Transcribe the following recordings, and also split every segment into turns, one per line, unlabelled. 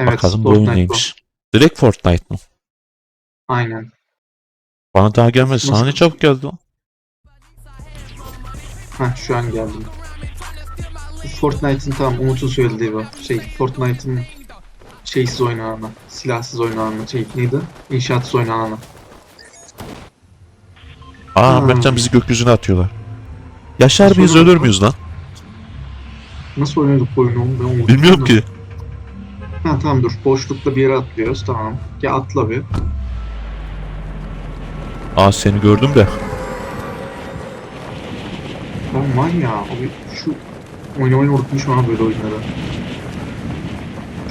Evet,
Bakalım bu
Fortnite
oyun
bu.
neymiş. Direkt Fortnite mı?
Aynen.
Bana daha gelmedi. Sana ne çabuk geldi o?
Heh, şu an geldim. Bu Fortnite'ın tamam Umut'un söylediği bu. Şey Fortnite'ın şeysiz oynananı, silahsız oynananı, şey neydi? İnşaatsız oynananı.
Aa
Hmm.
Mertcan bizi gökyüzüne atıyorlar. Yaşar
Nasıl
mıyız ölür
bu?
müyüz lan?
Nasıl oynuyorduk bu oyunu? Ben
Bilmiyorum ki.
Ha tamam dur. Boşlukta bir yere atlıyoruz. Tamam. Ya atla bir.
Aa seni gördüm de.
Var ya abi şu oynamayı unutmuşum ha böyle oyunları.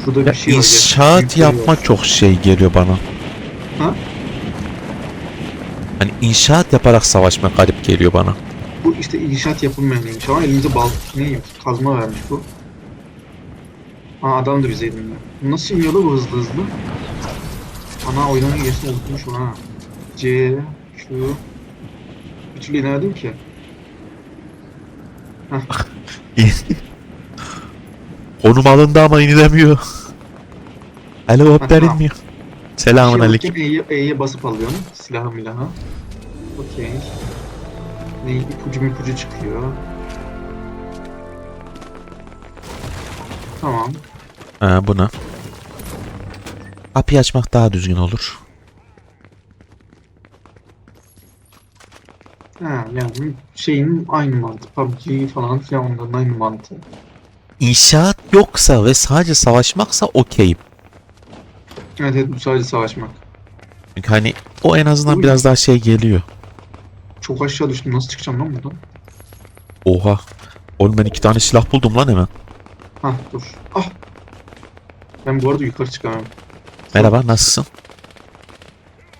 Şurada
Ya
bir şey var.
inşaat
yer
yapma çok şey geliyor bana.
Ha?
Hani inşaat yaparak savaşmak garip geliyor bana.
Bu işte inşaat yapılmayan ama elimize bal neymiş kazma vermiş bu. Aa adam da bize elinde. Bu Nasıl iniyor la bu hızlı hızlı? Ana oynamayı geçtim unutmuşum ha. C şu bir türlü inemedim ki.
Konum alındı ama inilemiyor. Helikopter
tamam.
inmiyor. Selamun
Şey
aleyküm.
E'ye, E'ye basıp alıyorum. Silahı milahı. Okey. Ne ipucu ipucu çıkıyor. Tamam.
Ha bu ne? Kapıyı açmak daha düzgün olur.
Ha yani şeyin aynı mantık. PUBG falan filan onların aynı mantığı.
İnşaat yoksa ve sadece savaşmaksa okeyim.
Evet evet bu sadece savaşmak.
Çünkü hani o en azından
Uy.
biraz daha şey geliyor.
Çok aşağı düştüm. Nasıl çıkacağım lan buradan?
Oha. Oğlum ben iki tane silah buldum lan hemen.
Hah dur. Ah! Ben bu arada yukarı çıkamam.
Merhaba nasılsın?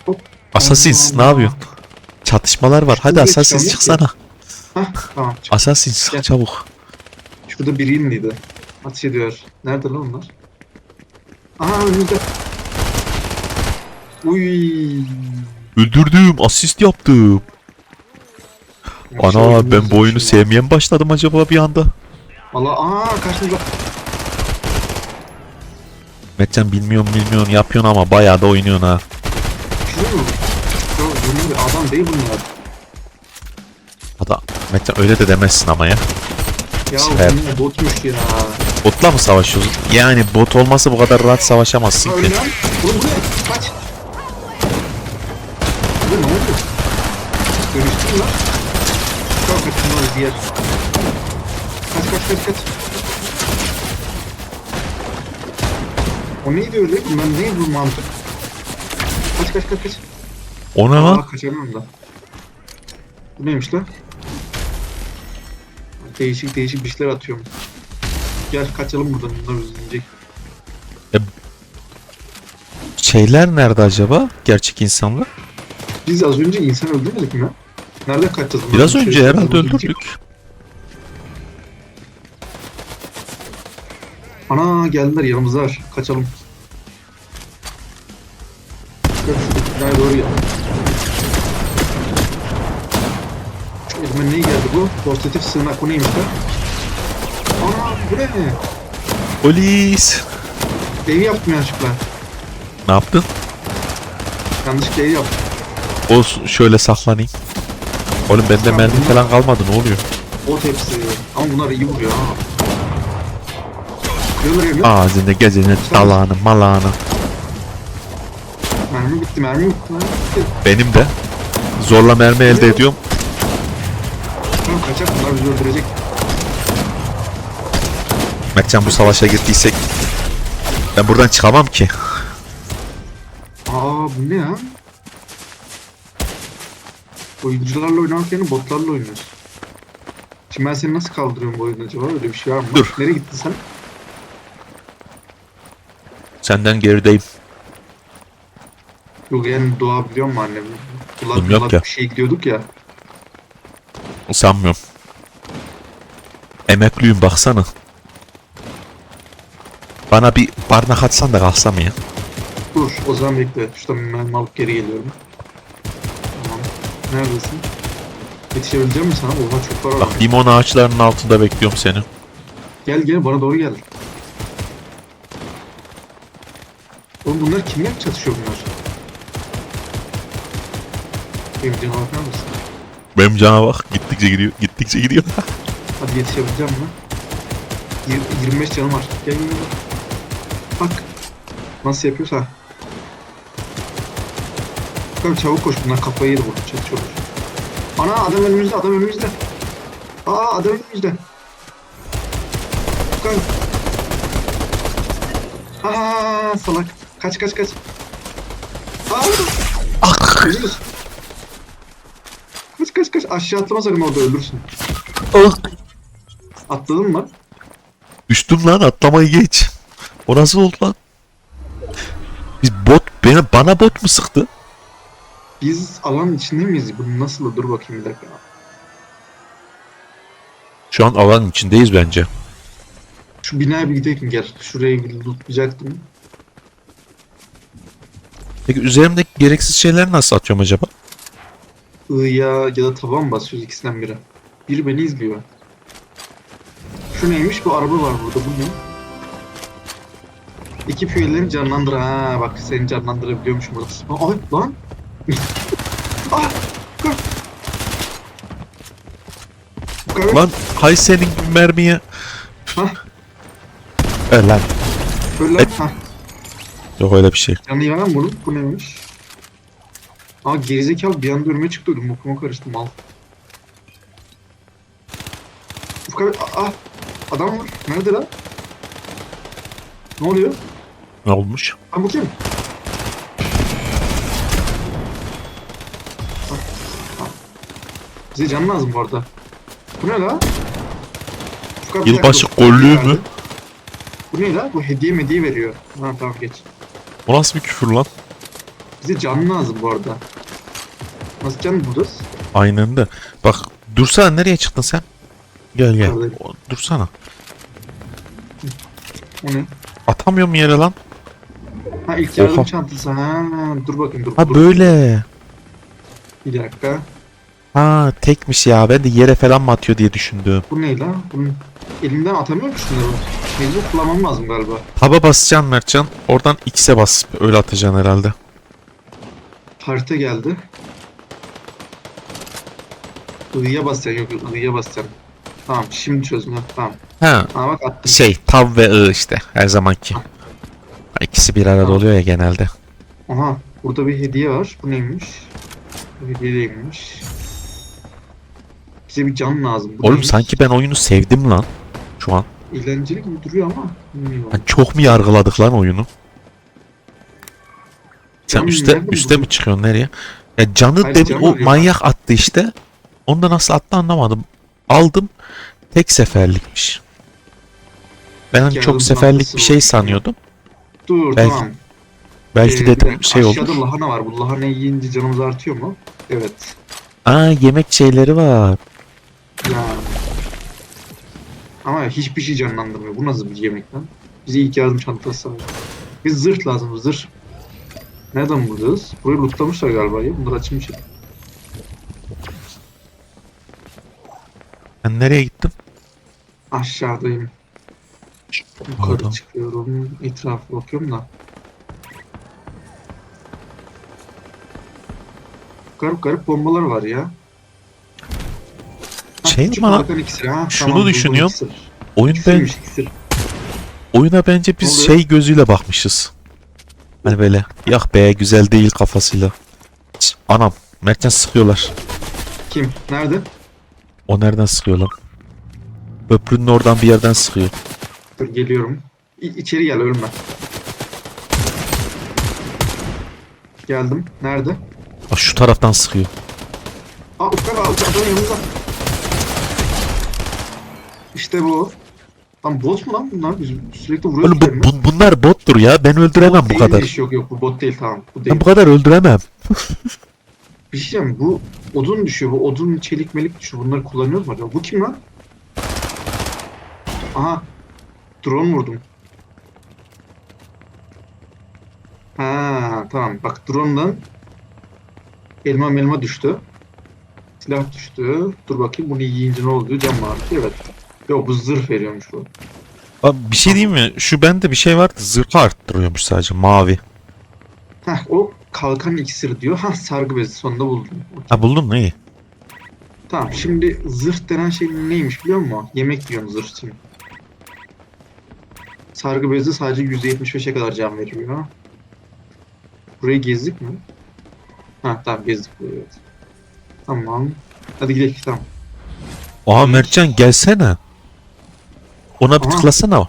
Hop.
Assassins ne yapıyorsun? Çatışmalar var. Hadi
Şuraya
Assassins çıksana.
Hah tamam. çık.
Assassins
Gel.
çabuk.
Şurada biri indiydi. Ateş ediyor. Nerede lan onlar? Aha önümüzde. Uy.
Öldürdüm. Asist yaptım. Ana ben bu oyunu sevmeye mi başladım acaba bir anda?
Valla aa karşımızda.
Mertcan bilmiyorum bilmiyorum yapıyorsun ama bayağı da oynuyorsun ha.
Adam değil bunlar.
Hatta Mertcan öyle de demezsin ama ya.
Ya
Evet.
bunlar botmuş ya.
Botla mı savaşıyoruz? Yani bot olmasa bu kadar rahat savaşamazsın ki.
öyle lan. Oğlum bu ne? Kaç. Bu ne oldu? Dönüştün lan. Çok kaçın diğer. Kaç kaç kaç kaç. O neydi öyle? Bunlar ne bu mantık? Kaç kaç kaç kaç.
O ne lan?
Aa kaçamam da. Bu neymiş lan? Değişik değişik bir şeyler atıyorum. Gel kaçalım buradan bunlar üzülecek.
Şeyler nerede acaba? Gerçek insanlar?
Biz az önce insan öldürmedik mi? Nereden kaçacağız?
Biraz
Bir
önce
şey-
herhalde
öldürecek.
öldürdük.
Ana geldiler yanımızdalar. Kaçalım. Şuraya doğru gel. Elime ne geldi bu? Portatif sığınak bu neymiş lan? Aa bu ne?
Polis.
Evi yaptım yanlışlıkla.
Ne yaptın?
Yanlışlıkla ev yaptım.
Olsun şöyle saklanayım. Oğlum bende mermi falan kalmadı ne oluyor?
Bot hepsi. Ama bunlar iyi vuruyor ha. Kırıyorlar evini.
Ağzında gecenin dalağını malağını.
Mermi bitti, mermi bitti. Mermi bitti.
Benim de. Zorla mermi elde ediyorum.
Tamam kaçak bunlar bizi öldürecek.
Mertcan bu savaşa girdiysek ben buradan çıkamam ki.
Aa bu ne ya? Oyuncularla oynamak yerine botlarla oynuyoruz. Şimdi ben seni nasıl kaldırıyorum bu oyunda acaba? Öyle bir şey var mı?
Dur.
Nereye gittin sen?
Senden gerideyim.
Yok yani doğa biliyor musun annem? Kulak
yok
kulak
ya.
bir şey gidiyorduk ya.
Sanmıyorum. Emekliyim baksana. Bana bir barnak atsan da kalsam ya.
Dur o zaman bekle. Şuradan mermi alıp geri geliyorum. Tamam. Neredesin? Yetişebileceğim mi sana? Oha çok var.
Bak limon ağaçlarının altında bekliyorum seni.
Gel gel bana doğru gel. Oğlum bunlar kimle çatışıyor bunlar? Benim canıma bakar mısın?
Benim cana bak gittikçe gidiyor gittikçe gidiyor.
Hadi yetişebileceğim mi? Yir- 25 canım var. Gel gel gel. Bak. Nasıl yapıyorsa. Bakalım çabuk koş bunlar kafayı yedi burada çatışıyorlar. Ana adam önümüzde adam önümüzde. Aa adam önümüzde. Bakalım. Aa salak. Kaç kaç kaç. Aa
Ah!
ölürüz. Kaç kaç kaç aşağı atlama sakın orada ölürsün.
Ah!
Atladın mı?
Düştüm lan atlamayı geç. O nasıl oldu lan? Biz bot beni bana bot mu sıktı?
Biz alanın içinde miyiz? Bu nasıl? Dur bakayım bir dakika.
Şu an alanın içindeyiz bence.
Şu binaya bir gidelim gel. Şuraya bir lootlayacaktım.
Peki üzerimdeki gereksiz şeyleri nasıl atıyorum acaba?
I'ya ya da taban basıyoruz ikisinden biri. Biri beni izliyor. Şu neymiş? Bu araba var burada. Bu ne? İki üyelerini canlandır. Ha bak seni canlandırabiliyormuşum burası. Aa, Ay lan. ah! Kır.
Lan hay senin mermiye.
Hah.
Ver lan.
Böyle
Et.
ha.
Yok öyle bir şey.
Canı yanan bunu. Bu neymiş? Aa gerizekalı bir anda önüme çıktı. Ödüm okuma karıştı mal. Ufka aa adam var. Nerede lan? Ne oluyor?
Ne olmuş?
Lan bu kim? Ah, ah. Bize can lazım bu arada. Bu ne la? Ufka, bir dakika,
Yılbaşı
dur.
kollüğü
Nerede? Bu ne la? Bu hediye mediye veriyor. Ha tamam geç.
O nasıl bir küfür lan?
Bize can lazım bu arada. Nasıl can bulacağız?
Aynen de. Bak dursana nereye çıktın sen? Gel gel. O- Dursana.
O ne?
Atamıyorum yere lan.
Ha ilk yardım
Oha.
çantası. Ha dur bakayım dur.
Ha
dur.
böyle.
Bir dakika.
Ha tekmiş ya. Ben de yere falan mı atıyor diye düşündüm.
Bu ne la? Bunun elimden atamıyor musun şunları? Mecbur kullanmam lazım galiba.
Taba basacaksın Mertcan. Oradan X'e bas. Öyle atacaksın herhalde.
Harita geldi. I'ya basacaksın yok I'ya basacaksın. Tamam şimdi çözdüm ha, tamam.
Ha
Ha bak attım.
şey tab ve I işte her zamanki. İkisi bir arada oluyor ya genelde.
Aha burada bir hediye var. Bu neymiş? Bu hediye değilmiş. Bize bir can lazım. Bu
Oğlum sanki ben oyunu sevdim lan. Şu an.
Eğlenceli gibi duruyor ama. Bilmiyorum.
Hani çok mu yargıladık lan oyunu? Sen
Canım
üste
nereden
üste
buldun?
mi çıkıyorsun nereye? Ya canı
Hayır,
demin
can
o
arıyor.
manyak attı işte. Onda nasıl attı anlamadım. Aldım. Tek seferlikmiş. Ben hani çok seferlik bir şey sanıyordum.
Dur
Belki
tamam.
Belki
Ee, bir
dedim
dakika,
şey
Aşağıda
olur.
lahana var. Bu lahana yiyince canımız artıyor mu? Evet.
Aa yemek şeyleri var.
Ama hiçbir şey canlandırmıyor. Bu nasıl bir yemek lan? Bize ilk yardım çantası var. Biz zırh lazım zırh. Nereden bulacağız? Burayı lootlamışlar galiba ya. Bunları açmış.
Ben nereye gittim?
Aşağıdayım. Yukarı
Adam.
çıkıyorum. Etrafa bakıyorum da. Garip garip bombalar var ya.
Şey
küçük Hakan iksiri, ha,
şunu
buldum
düşünüyorum.
iksir.
Oyun ben
iksir.
oyuna bence biz
oluyor?
şey gözüyle bakmışız. Hani böyle yak be güzel değil kafasıyla. Ç, Anam Mertcan sıkıyorlar.
Kim? Nerede?
O nereden sıkıyor lan? Köprünün oradan bir yerden sıkıyor.
Dur geliyorum. İ- içeri gel ölme. Geldim. Nerede?
Bak şu taraftan sıkıyor.
Aa Ufkan abi adam yanımızda. İşte bu. Lan bot mu lan bunlar? Biz sürekli vuruyoruz.
Oğlum bu,
kendini.
bu- bunlar bottur ya. Ben öldüremem bu kadar.
Değilmiş, Yok yok bu bot değil tamam. Bu değil.
Ben bu kadar öldüremem.
Bir şey diyeceğim bu odun düşüyor. Bu odun çelik melik düşüyor. Bunları kullanıyoruz mu acaba? Bu kim lan? Aha. Drone vurdum. Ha tamam. Bak drone'dan elma melma düştü. Silah düştü. Dur bakayım bunu yiyince ne? Can mı artıyor? Evet. Yok bu zırh veriyormuş bu.
Abi bir şey diyeyim mi? Şu bende bir şey vardı. Zırhı arttırıyormuş sadece mavi.
Heh, o kalkan iksiri diyor. Ha sargı bezi sonunda buldum.
Ha buldun mu iyi.
Tamam şimdi zırh denen şey neymiş biliyor musun? Yemek yiyorsun zırh için. Sargı bezi sadece %75'e kadar can veriyor. Burayı gezdik mi? Ha tamam gezdik burayı evet. Tamam. Hadi gidelim tamam.
Oha Mertcan gelsene. Ona bir
Aha.
tıklasana.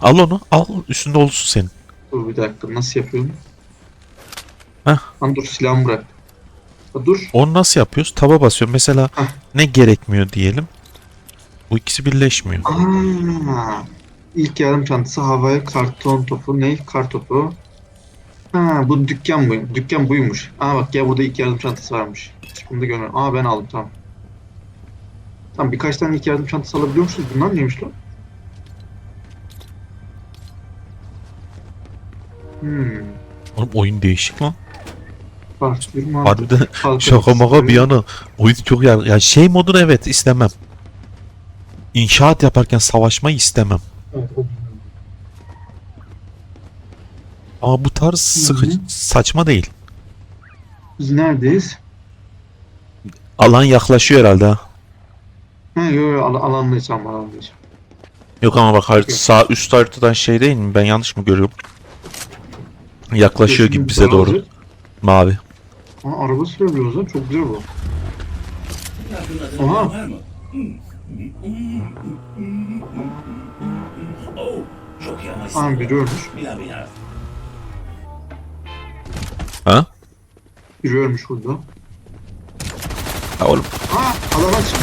Al onu al üstünde olsun senin.
Dur bir dakika nasıl yapıyorum?
Heh.
Lan dur silahımı bırak. Ha, dur.
Onu nasıl yapıyoruz? Taba basıyorum. Mesela
Hah.
ne gerekmiyor diyelim. Bu ikisi birleşmiyor.
Aa, ilk yardım çantası havaya karton topu ne kar topu. Ha bu dükkan bu. Dükkan buymuş. Aa bak ya burada ilk yardım çantası varmış. Hiç bunu da görmedim. Aa ben aldım tamam. Tamam birkaç tane ilk yardım çantası alabiliyor musunuz? Bunlar neymiş lan? Hmm.
Oğlum oyun değişik lan.
Parça bir mantık.
Harbiden şaka maka bir yana oyun çok yer. Ya şey modunu evet istemem. İnşaat yaparken savaşmayı istemem.
Evet, o-
Ama bu tarz sıkıcı, saçma değil.
Biz neredeyiz?
Alan yaklaşıyor herhalde ha.
Ha yok yok al alandayız alandayız.
Yok ama bak harita, sağ üst haritadan şey değil mi? Ben yanlış mı görüyorum? Yaklaşıyor gibi bize doğru. Mavi.
Aa araba sürebiliyoruz lan çok güzel bu. Aha.
çok yavaş.
Aa biri ölmüş.
Bina bina.
Ha?
Biri ölmüş burada.
Ha oğlum.
Aa adam aç.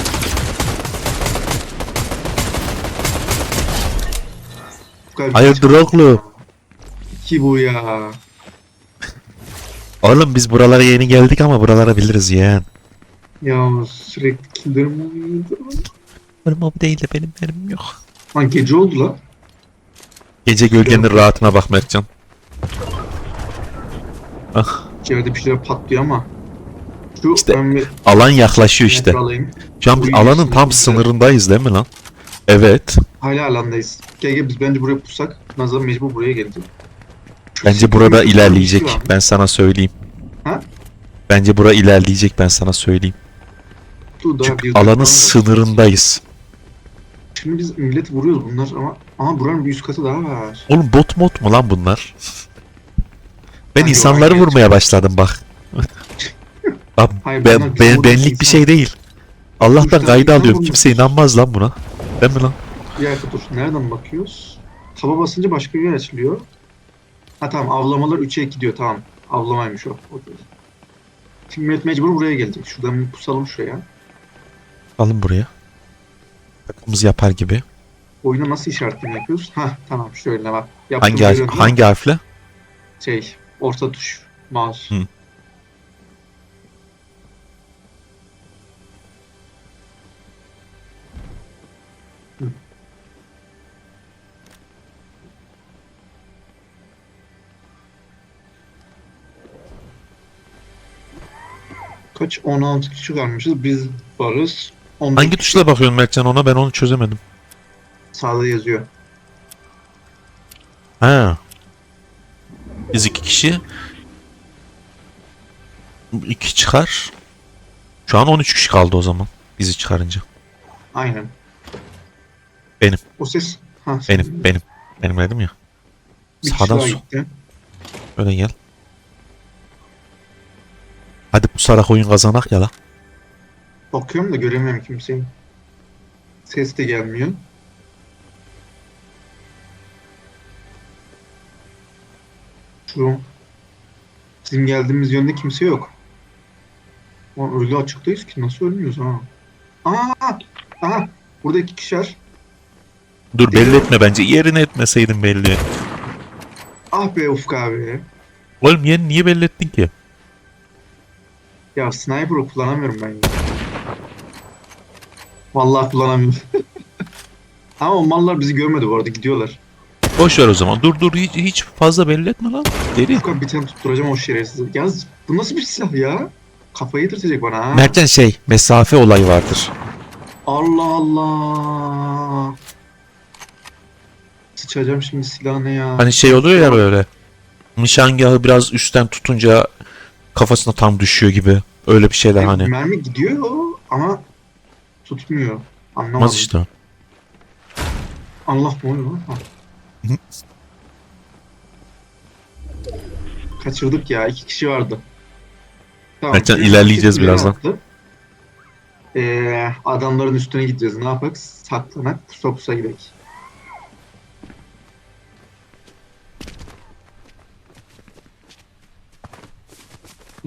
Hayırdır oğlum?
Ki bu ya.
Oğlum biz buralara yeni geldik ama buralara biliriz yeğen.
Ya sürekli killerim oluyor.
Benim o değil de benim benim yok.
Lan gece oldu la.
Gece gölgenin rahatına bak Mertcan. Ah,
İçeride bir şeyler patlıyor ama. Şu
İşte alan yaklaşıyor işte.
alayım.
Şu an biz alanın tam
içinde.
sınırındayız değil mi lan? Evet.
Hala alandayız. Gel gel biz bence buraya pusak. Nazan mecbur buraya gelecek. Şu
Bence burada
bir şey
ilerleyecek. Ben sana söyleyeyim.
Ha?
Bence bura ilerleyecek ben sana söyleyeyim.
Dur, daha bir
Çünkü
dakika
alanın sınırındayız.
Şimdi biz millet vuruyoruz bunlar ama ama buranın bir üst katı daha var.
Oğlum bot mod mu lan bunlar? Ben
Hangi
insanları
oyun
vurmaya başladım bak. Bak
Hayır,
ben,
bunlar
ben-
bizim
benlik
buradaki
bir şey değil. Allah'tan kayda
insan
alıyorum.
vurmuş.
Kimse inanmaz lan buna. Değil mi lan?
Bir dakika dur. Nereden bakıyoruz? Taba basınca başka bir yer açılıyor. Ha tamam avlamalar 3'e 2 diyor tamam. Avlamaymış o. Okey. Şimdi millet mecbur buraya gelecek. Şuradan bir pusalım şuraya.
Alın buraya. Takımız yapar gibi.
Oyuna nasıl işaretleme yapıyoruz? Ha tamam şöyle bak.
Hangi harf,
yönde
hangi harfle?
Şey orta tuş. Mouse.
Hı.
Kaç? 16 kişi kalmışız. Biz varız. 14
Hangi tuşla bakıyorsun Mertcan ona ben onu çözemedim.
Sağda yazıyor.
Ha. Biz iki kişi. iki çıkar. Şu an 13 kişi kaldı o zaman. Bizi çıkarınca.
Aynen.
Benim.
O ses. Ha,
Benim, benim. Benim dedim ya.
Bir kişi
Sağdan
daha
sol.
gitti.
Öyle gel. Hadi bu sarak oyun kazanak ya la.
Bakıyorum da göremiyorum kimseyi. Ses de gelmiyor. Şu bizim geldiğimiz yönde kimse yok. Ama öyle açıktayız ki nasıl ölmüyoruz ha? Aa! Aha! Burada iki kişiler.
Dur belli etme bence. Yerini etmeseydin belli.
Ah be Ufuk abi.
Oğlum yerini niye belli ettin ki?
Ya sniper'ı kullanamıyorum ben ya. Vallahi kullanamıyorum. Ama o mallar bizi görmedi bu arada gidiyorlar.
Boş ver o zaman. Dur dur hiç, hiç fazla belli etme lan. Deli.
Bir tane tutturacağım o şerefsizi. Yalnız bu nasıl bir silah ya? Kafayı yedirecek bana ha.
Mertcan şey mesafe olayı vardır.
Allah Allah. Sıçacağım şimdi silahına ya.
Hani şey oluyor ya böyle. nişangahı biraz üstten tutunca kafasına tam düşüyor gibi. Öyle bir şeyler
Yani
hani.
Mermi gidiyor ama tutmuyor. Anlamadım.
Olmaz işte.
Allah ne oluyor lan? Kaçırdık ya. iki kişi vardı. Tamam. Şimdi
ilerleyeceğiz birazdan.
attı. Ee, adamların üstüne gideceğiz. Ne yapak? Saklanak. Pusa pusa gidelim.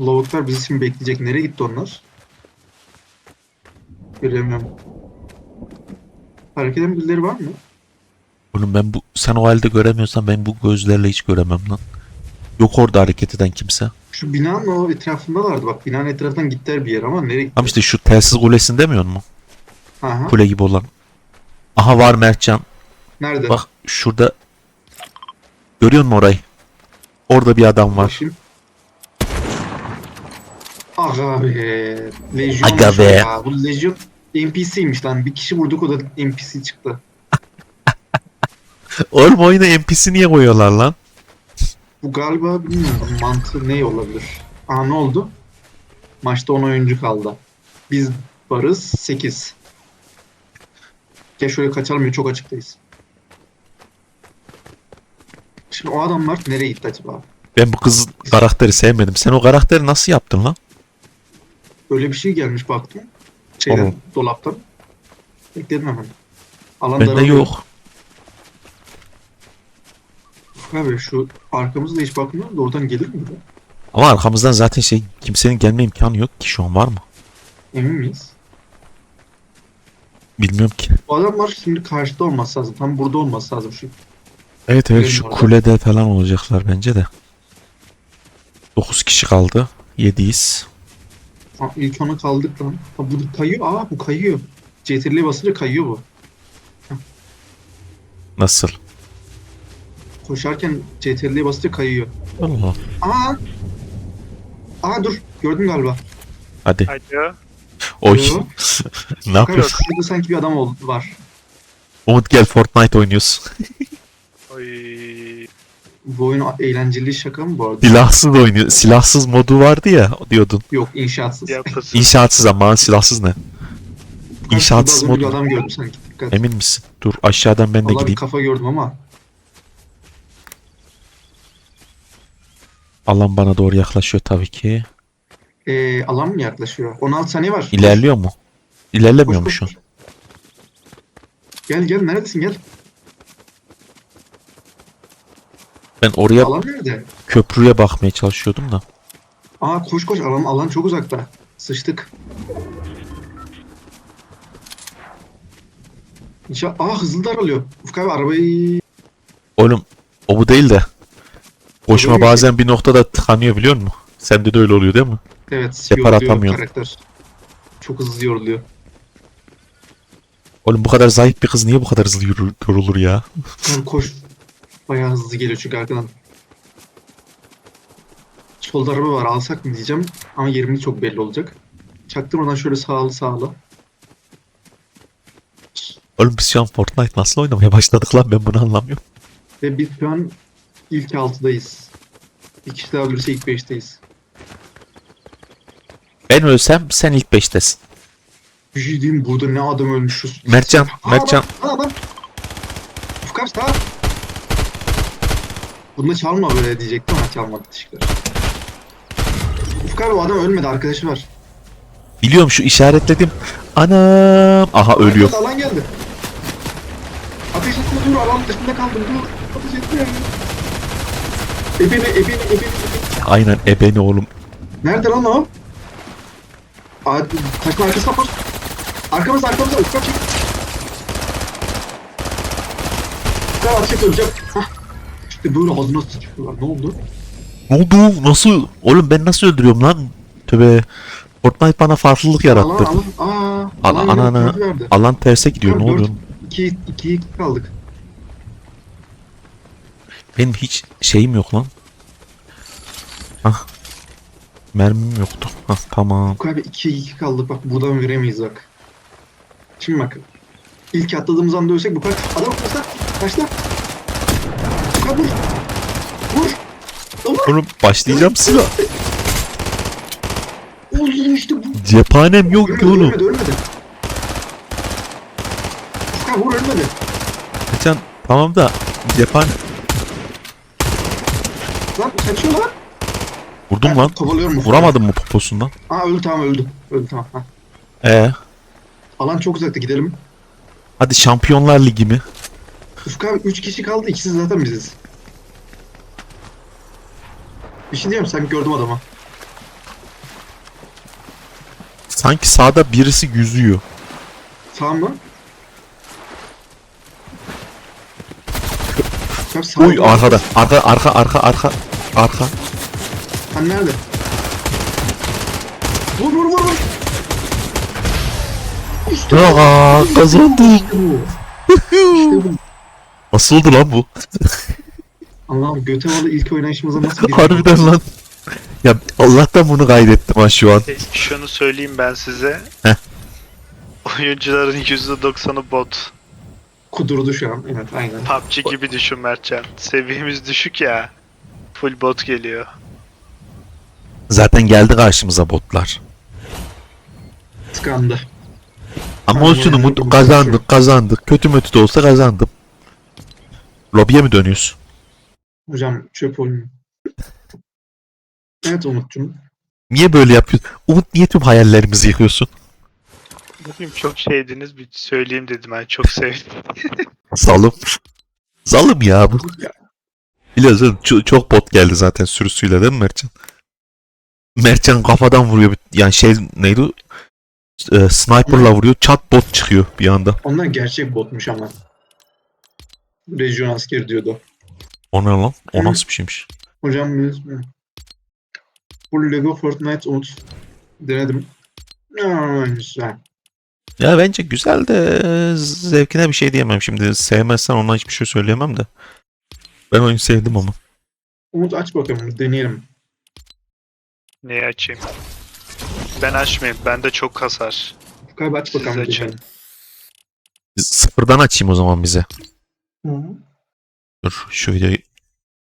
Lavuklar bizi şimdi bekleyecek. Nereye gitti onlar? Göremiyorum. Hareket eden birileri var mı?
Oğlum ben bu sen o halde göremiyorsan ben bu gözlerle hiç göremem lan. Yok orada hareket eden kimse.
Şu binanın o etrafındalardı bak. Binanın etrafından gittiler bir yere ama nereye gitti?
Ama işte şu telsiz kulesini demiyor mu?
Aha.
Kule gibi olan. Aha var Mertcan.
Nerede?
Bak şurada. Görüyor musun orayı? Orada bir adam var.
Bakayım. Aga be. Lejyon
Aga be.
Ya. Bu Lejyon NPC'ymiş lan. Bir kişi vurduk o da NPC çıktı.
Oğlum oyuna NPC niye koyuyorlar lan?
Bu galiba bilmiyorum mantığı ne olabilir. Aa ne oldu? Maçta 10 oyuncu kaldı. Biz varız 8. Gel şöyle kaçalım ya çok açıktayız. Şimdi o adamlar nereye gitti acaba?
Ben bu kız karakteri sevmedim. Sen o karakteri nasıl yaptın lan?
Öyle bir şey gelmiş baktım. Şeyden,
Oğlum.
dolaptan. Bekledim hemen. Alan
Bende
daralıyor.
yok.
Abi şu arkamızda hiç bakmıyorum da oradan gelir mi? bu?
Ama arkamızdan zaten şey kimsenin gelme imkanı yok ki şu an var mı?
Emin miyiz?
Bilmiyorum ki.
Bu adamlar şimdi karşıda olması lazım. Tam burada olması lazım şu.
Evet evet şu
Bilmiyorum.
kulede falan olacaklar bence de. 9 kişi kaldı. 7'yiz.
Aa, ilk ona kaldık lan. Ha, bu kayıyor. Aa bu kayıyor. CTRL'ye basınca kayıyor bu.
Nasıl?
Koşarken CTRL'ye basınca kayıyor.
Allah.
Aa! Aa dur. Gördün galiba.
Hadi.
Alo.
Oy.
Yo.
ne yapıyorsun?
şurada sanki bir adam ol- var.
Umut gel Fortnite oynuyoruz.
Oy.
Bu oyun eğlenceli şaka mı bu arada?
Silahsız oynuyor. Silahsız modu vardı ya diyordun.
Yok inşaatsız.
İnşaatsız ama silahsız ne? İnşaatsız modu.
Bir adam gördüm sanki. Dikkat.
Emin misin? Dur aşağıdan ben de
Vallahi bir
gideyim.
kafa gördüm ama.
Alan bana doğru yaklaşıyor tabii ki.
Ee, alan mı yaklaşıyor? 16 saniye var.
İlerliyor mu?
Koş,
İlerlemiyor mu şu an?
Gel gel neredesin gel.
Ben oraya
Alan nerede?
köprüye bakmaya çalışıyordum da.
Aa koş koş alan alan çok uzakta. Sıçtık. İnşa Aa hızlı daralıyor. Ufuk abi arabayı
Oğlum o bu değil de. Koşma
mi?
bazen bir noktada tıkanıyor biliyor musun? Sende de öyle oluyor değil mi?
evet
Depar
yoruluyor
atamıyor.
karakter. Çok hızlı yoruluyor.
Oğlum bu kadar zayıf bir kız niye bu kadar hızlı yürü- yorulur ya?
Tamam koş. Bayağı hızlı geliyor çünkü arkadan. Solda araba var alsak mı diyeceğim ama yerimiz çok belli olacak. Çaktırmadan şöyle sağlı sağlı.
Oğlum biz şu an Fortnite nasıl oynamaya başladık lan ben bunu anlamıyorum.
Ve biz şu an ilk 6'dayız. Bir kişi daha ölürse ilk 5'teyiz.
Ben ölsem sen ilk 5'tesin.
Bir şey diyeyim burada ne adam ölmüşüz.
Mertcan,
Aa,
Mertcan.
Adam, adam. Sağ. Bunda çalma böyle diyecektim ama çalmadı teşekkürler. Ufuk abi o adam ölmedi arkadaşı var.
Biliyorum şu işaretledim. Anam. Aha ölüyor.
Alan geldi. Ateş etme dur alan dışında kaldım dur. Ateş etme. Ebeni ebeni ebeni ebeni.
Aynen ebeni oğlum.
Nerede lan o? Aa, taşın arkasına koş. Arkamızda arkamızda Ufuk çek. Abi ateş öleceğim. İşte böyle ağzına sıçıyorlar. Ne oldu?
Ne oldu? Nasıl? Oğlum ben nasıl öldürüyorum lan? Tövbe. Fortnite bana farklılık
Alan
yarattı.
alan. Aa.
Ana
alan
ana ana. Alan terse gidiyor. Ne oluyor?
dört. İki, iki, iki kaldık.
Benim hiç şeyim yok lan. Hah. Mermim yoktu. Hah tamam.
Ufuk abi 2 2 kaldık bak buradan veremeyiz bak. Şimdi bak. İlk atladığımız anda ölsek bu kadar. Adam kaçta? Kaçta? Ufuk abi vur. Vur.
Oğlum başlayacağım silah.
Olsun işte bu.
Cephanem yok ki oğlum.
ölmedi ölmedi. Furkan vur ölmedi.
Geçen tamam da cephane...
Lan kaçıyor lan.
Vurdum lan.
Kovalıyorum mu?
Vuramadım mı poposundan?
Aa öldü tamam öldü. Öldü tamam. Ha.
Ee,
Alan çok uzakta gidelim.
hadi Şampiyonlar Ligi mi?
Ufuk abi 3 kişi kaldı. ikisi zaten biziz. Bir şey diyeyim sanki gördüm adamı.
Sanki sağda birisi yüzüyor.
Sağ mı? Sağ
Uy arkada. Arka arka arka arka arka.
Hani nerede? Vur vur vur vur. İşte bu.
Aa, kazandım.
İşte bu. İşte bu.
Lan bu?
Allah'ım göte bağlı ilk oynayışımıza nasıl bir
Harbiden lan. Ya Allah'tan bunu kaydettim ha şu an.
E, Şunu söyleyeyim ben size.
Heh.
Oyuncuların %90'ı bot.
kudurdu şu an. Evet aynen.
PUBG gibi düşün Mertcan. Seviyemiz düşük ya. Full bot geliyor.
Zaten geldi karşımıza botlar.
Tıkandı.
Ama
Aynen,
olsun. Umut kazandık kazandık. Kötü mötü de olsa kazandım. Lobiye mi dönüyoruz?
Hocam çöp oyunu. Evet Umut'cum.
Niye böyle yapıyorsun? Umut niye tüm hayallerimizi yıkıyorsun?
Bugün çok şeydiniz bir söyleyeyim dedim ben çok sevdim.
Zalım. Zalım ya bu.
Ya.
Biliyorsun ço- çok bot geldi zaten sürüsüyle değil mi Mertcan? Mertcan kafadan vuruyor. Yani şey neydi? Ee, sniper'la vuruyor. Çat bot çıkıyor bir anda.
Onlar gerçek botmuş ama. Rejyon askeri diyordu.
O ne lan? O
Hı.
nasıl bir şeymiş?
Hocam biz Full Lego Fortnite Umut. Denedim. Aa, güzel.
Ya bence güzel de e, zevkine bir şey diyemem şimdi. Sevmezsen ona hiçbir şey söyleyemem de. Ben oyunu sevdim ama.
Umut aç bakalım deneyelim.
Neyi açayım? Ben açmayayım. Bende çok kasar.
Galiba aç
Siz
bakalım.
açın.
deneyelim.
Sıfırdan açayım o zaman bize.
Hı hı.
Dur şu videoyu